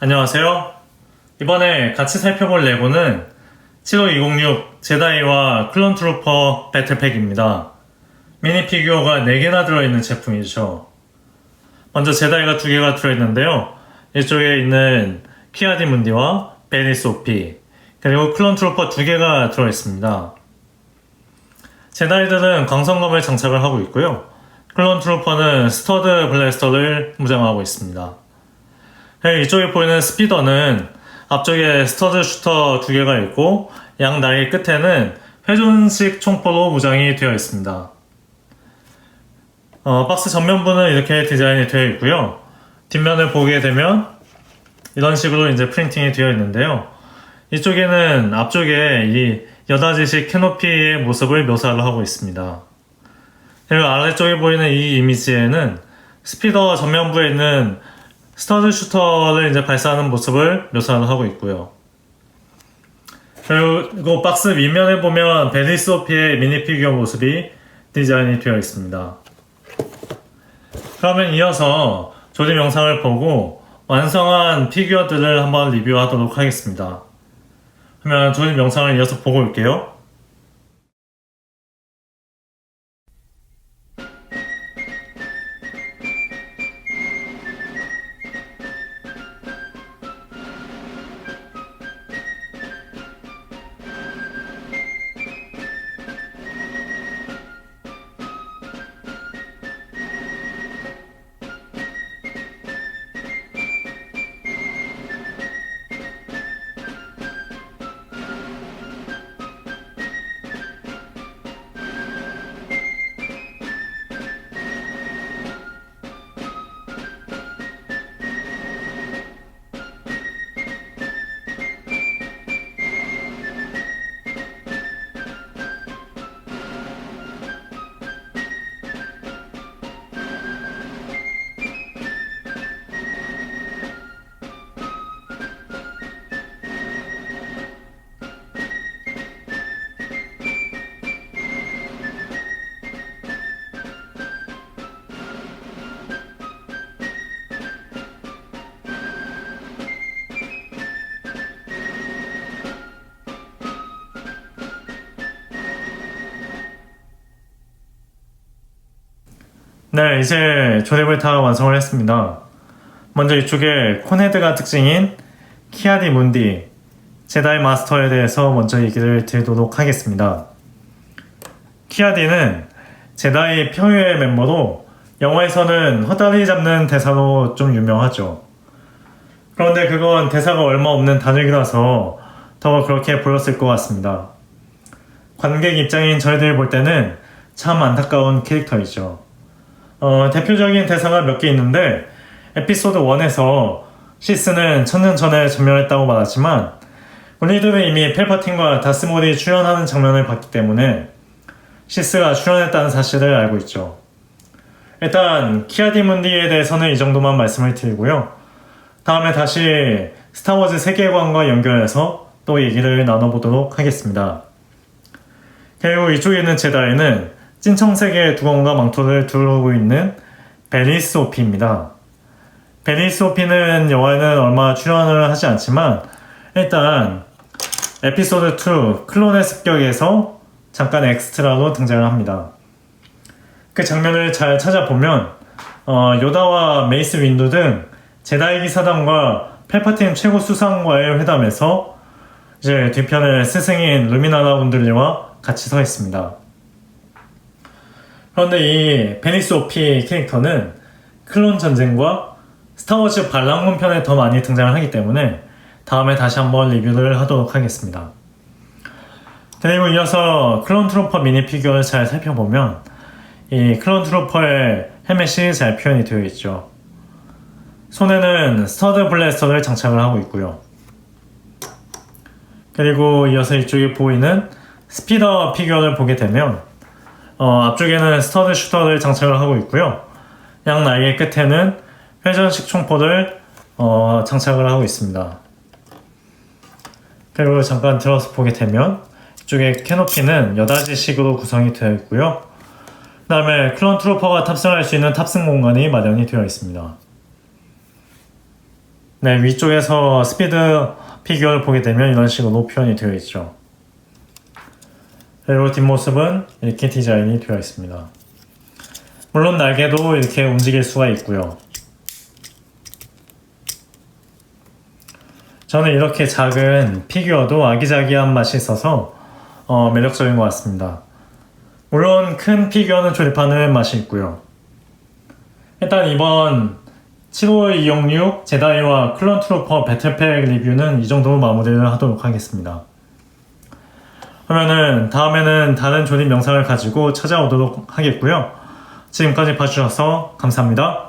안녕하세요. 이번에 같이 살펴볼 레고는 75206 제다이와 클론 트루퍼 배틀팩입니다. 미니 피규어가 4개나 들어있는 제품이죠. 먼저 제다이가 2개가 들어있는데요. 이쪽에 있는 키아디 문디와 베리 소피 그리고 클론 트루퍼 2개가 들어있습니다. 제다이들은 광선검을 장착을 하고 있고요. 클론 트루퍼는 스터드 블래스터를 무장하고 있습니다. 네, 이쪽에 보이는 스피더는 앞쪽에 스터드 슈터 두 개가 있고 양 날개 끝에는 회전식 총포로 무장이 되어 있습니다. 어, 박스 전면부는 이렇게 디자인이 되어 있고요. 뒷면을 보게 되면 이런 식으로 이제 프린팅이 되어 있는데요. 이쪽에는 앞쪽에 이 여닫이식 캐노피의 모습을 묘사를 하고 있습니다. 그리고 아래쪽에 보이는 이 이미지에는 스피더 전면부에 있는 스터드 슈터를 이제 발사하는 모습을 묘사를 하고 있고요. 그리고 박스 윗면에 보면 베리소피의 미니 피규어 모습이 디자인이 되어 있습니다. 그러면 이어서 조립 영상을 보고 완성한 피규어들을 한번 리뷰하도록 하겠습니다. 그러면 조립 영상을 이어서 보고 올게요. 네, 이제 조립을 다 완성을 했습니다. 먼저 이쪽에 콘헤드가 특징인 키아디 문디 제다이 마스터에 대해서 먼저 얘기를 드리도록 하겠습니다. 키아디는 제다이 평유의 멤버로 영화에서는 허다리 잡는 대사로 좀 유명하죠. 그런데 그건 대사가 얼마 없는 단역이라서 더 그렇게 보였을 것 같습니다. 관객 입장인 저희들이 볼 때는 참 안타까운 캐릭터이죠. 어, 대표적인 대사가 몇 개 있는데 에피소드 1에서 시스는 천년 전에 전멸했다고 말하지만 우리들은 이미 펠퍼틴과 다스몰이 출연하는 장면을 봤기 때문에 시스가 출연했다는 사실을 알고 있죠. 일단 키아디문디에 대해서는 이 정도만 말씀을 드리고요. 다음에 다시 스타워즈 세계관과 연결해서 또 얘기를 나눠보도록 하겠습니다. 그리고 이쪽에 있는 제다에는 찐청색의 두건과 망토를 두르고 있는 베니스 오피입니다. 베니스 오피는 영화에는 얼마 출연을 하지 않지만 일단 에피소드 2 클론의 습격에서 잠깐 엑스트라로 등장을 합니다. 그 장면을 잘 찾아보면 어, 요다와 메이스 윈도 등 제다이 기 사단과 펠파틴 최고 수상과의 회담에서 이제 뒤편에 스승인 루미나라 운들리와 같이 서 있습니다. 그런데 이 베니스 오피 캐릭터는 클론 전쟁과 스타워즈 반란군 편에 더 많이 등장을 하기 때문에 다음에 다시 한번 리뷰를 하도록 하겠습니다. 그리고 이어서 클론 트로퍼 미니 피규어를 잘 살펴보면 이 클론 트로퍼의 헬멧이 잘 표현이 되어 있죠. 손에는 스터드 블래스터를 장착을 하고 있고요. 그리고 이어서 이쪽에 보이는 스피더 피규어를 보게 되면 어, 앞쪽에는 스터드 슈터를 장착을 하고 있고요. 양 날개 끝에는 회전식 총포를 어, 장착을 하고 있습니다. 그리고 잠깐 들어서 보게 되면 이쪽에 캐노피는 여닫이식으로 구성이 되어 있고요. 그 다음에 클론 트로퍼가 탑승할 수 있는 탑승 공간이 마련이 되어 있습니다. 네, 위쪽에서 스피드 피규어를 보게 되면 이런 식으로 표현이 되어 있죠. 그리고 뒷모습은 이렇게 디자인이 되어 있습니다. 물론 날개도 이렇게 움직일 수가 있고요. 저는 이렇게 작은 피규어도 아기자기한 맛이 있어서 어, 매력적인 것 같습니다. 물론 큰 피규어는 조립하는 맛이 있고요. 일단 이번 7월 266 제다이와 클론 트루퍼 배틀팩 리뷰는 이 정도로 마무리를 하도록 하겠습니다. 그러면은 다음에는 다른 조립 영상을 가지고 찾아오도록 하겠고요. 지금까지 봐주셔서 감사합니다.